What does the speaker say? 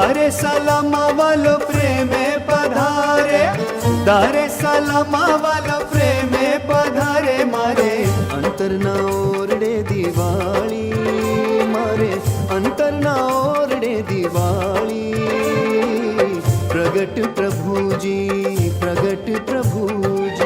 दारे सलाम वालो प्रेम पधारे, दारे सलाम वालो प्रेम पधारे, मारे अंतर ना ओरडे दिवाळी मारे अंतर ना ओरडे दिवाळी प्रगट प्रभु जी, प्रगट प्रभु जी।